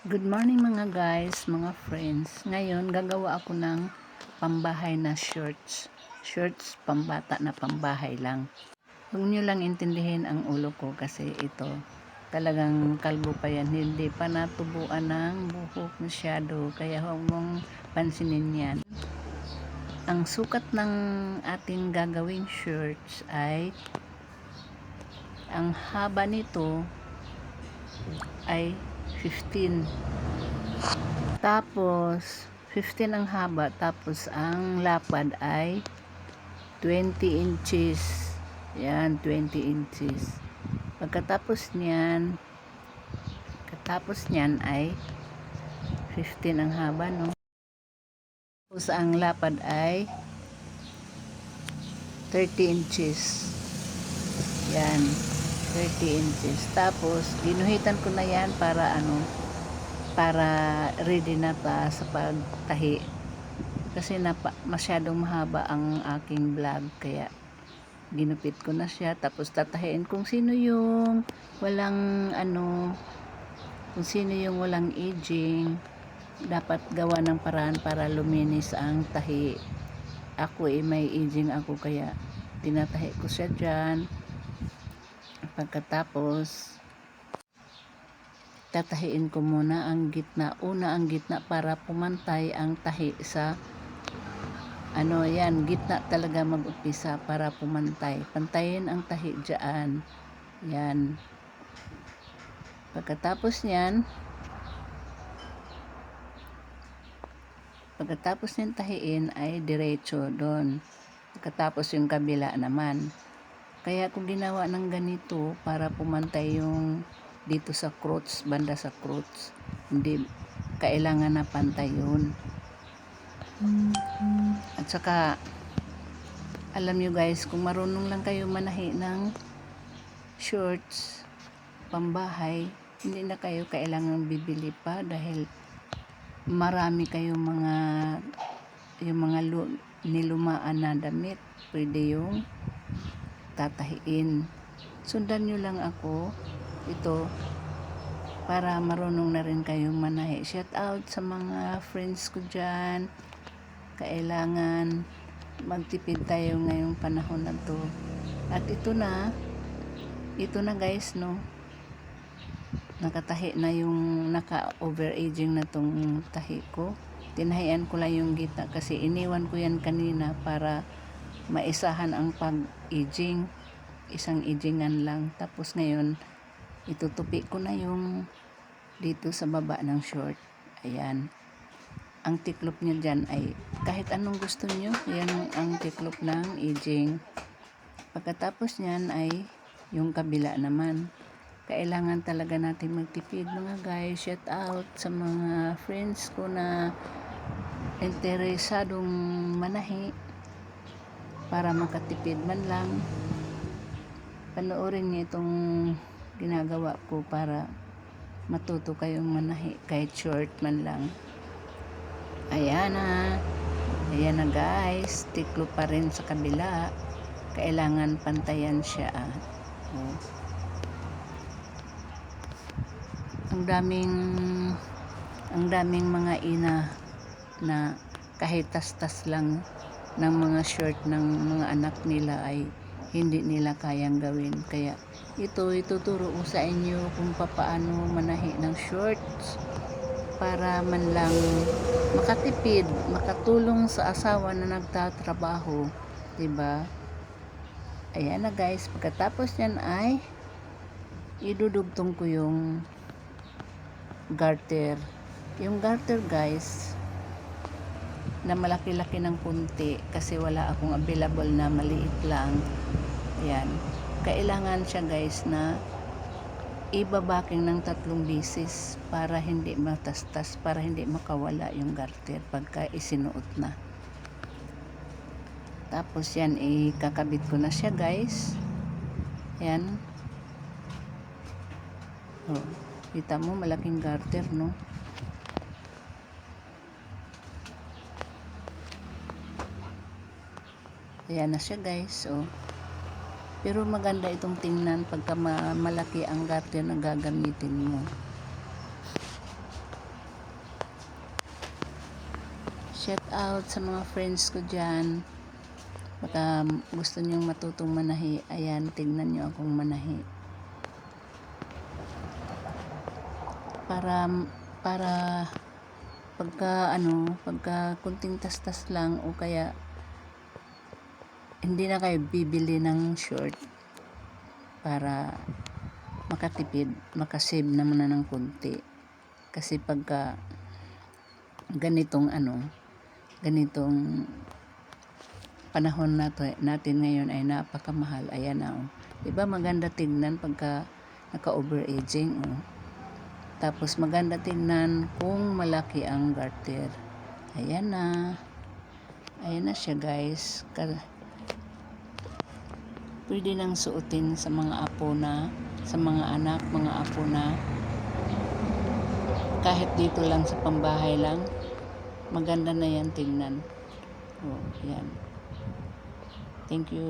Good morning mga guys, mga friends. Ngayon, gagawa ako ng pambahay na shorts. Shorts pambata na pambahay lang. Huwag nyo lang intindihin ang ulo ko kasi ito talagang kalbo pa yan. Hindi pa natubuan ng buhok masyado. Kaya huwag mong pansinin yan. Ang sukat ng ating gagawing shorts ay ang haba nito ay 15 tapos 15 ang haba tapos ang lapad ay 20 inches. Yan 20 inches. Pagkatapos niyan katapos niyan ay 15 ang haba no? Tapos ang lapad ay 30 inches. Yan 30 inches. Tapos, ginuhitan ko na yan para ano, para ready na pa sa pagtahi. Kasi napa, masyadong mahaba ang aking vlog. Kaya, ginupit ko na siya. Tapos, tatahiin kung sino yung walang ano, kung sino yung walang aging. Dapat gawa ng paraan para luminis ang tahi. Ako eh, may aging ako. Kaya, tinatahi ko siya dyan pagkatapos tatahiin ko muna ang gitna. Una ang gitna para pumantay ang tahi sa ano yan gitna talaga mag-upisa para pumantay. Pantayin ang tahi dyan. Yan. Pagkatapos nyan pagkatapos nyan tahiin ay diretso doon. Pagkatapos yung kabila naman kaya kung ginawa ng ganito para pumantay yung dito sa crotch, banda sa crotch, hindi kailangan na pantay yun. At saka, alam nyo guys, kung marunong lang kayo manahi ng shorts, pambahay, hindi na kayo kailangan bibili pa dahil marami kayong mga yung mga nilumaan na damit. Pwede yung tatahiin. Sundan nyo lang ako. Ito, para marunong na rin kayong manahi. Shout out sa mga friends ko dyan. Kailangan magtipid tayo ngayong panahon na to. At ito na, ito na guys, no. Nakatahi na yung naka-overaging na tong tahi ko. Tinahian ko lang yung gitna kasi iniwan ko yan kanina para maisahan ang pag-aging. Isang agingan lang. Tapos ngayon itutupi ko na yung dito sa baba ng short. Ayan. Ang tiklop niya dyan ay kahit anong gusto nyo yan ang tiklop ng aging. Pagkatapos niyan ay yung kabila naman. Kailangan talaga natin magtipid mga guys. Shout out sa mga friends ko na interesadong manahi para makatipid man lang. Panoorin niyo itong ginagawa ko para matuto kayong manahi kahit short man lang. Ayan na. Ayan na guys. Tiklo pa rin sa kabila. Kailangan pantayan siya ah. oh. ang daming ang daming mga ina na kahit tas-tas lang ng mga short ng mga anak nila ay hindi nila kayang gawin. Kaya ito ituturo ko sa inyo kung paano manahi ng shorts para man lang makatipid, makatulong sa asawa na nagtatrabaho. 'di ba? Ayan na guys, pagkatapos niyan ay idudugtong ko yung garter. Yung garter guys, na malaki-laki ng punti kasi wala akong available na maliit lang. Yan. Kailangan siya guys na ibabaking ng tatlong bisis para hindi matastas para hindi makawala yung garter pagka isinuot na. Tapos yan ikakabit ko na siya guys. Yan. Oh, kita mo malaking garter no Ayan na siya guys. So, pero maganda itong tingnan pagka malaki ang garden na gagamitin mo. Shout out sa mga friends ko dyan. Baka gusto nyong matutong manahi. Ayan, tignan nyo akong manahi. Para, para, pagka ano, pagka kunting tastas lang o kaya hindi na kayo bibili ng short para makatipid, makasave naman na ng kunti. Kasi pagka ganitong ano, ganitong panahon nato, natin ngayon ay napakamahal. Ayan na oh. Diba maganda tignan pagka naka-overaging oh. Tapos maganda tingnan kung malaki ang garter. Ayan na. Ayan na siya guys. Pwede nang suotin sa mga apo na, sa mga anak, mga apo na. Kahit dito lang sa pambahay lang. Maganda na yan tingnan. Oh, yan. Thank you.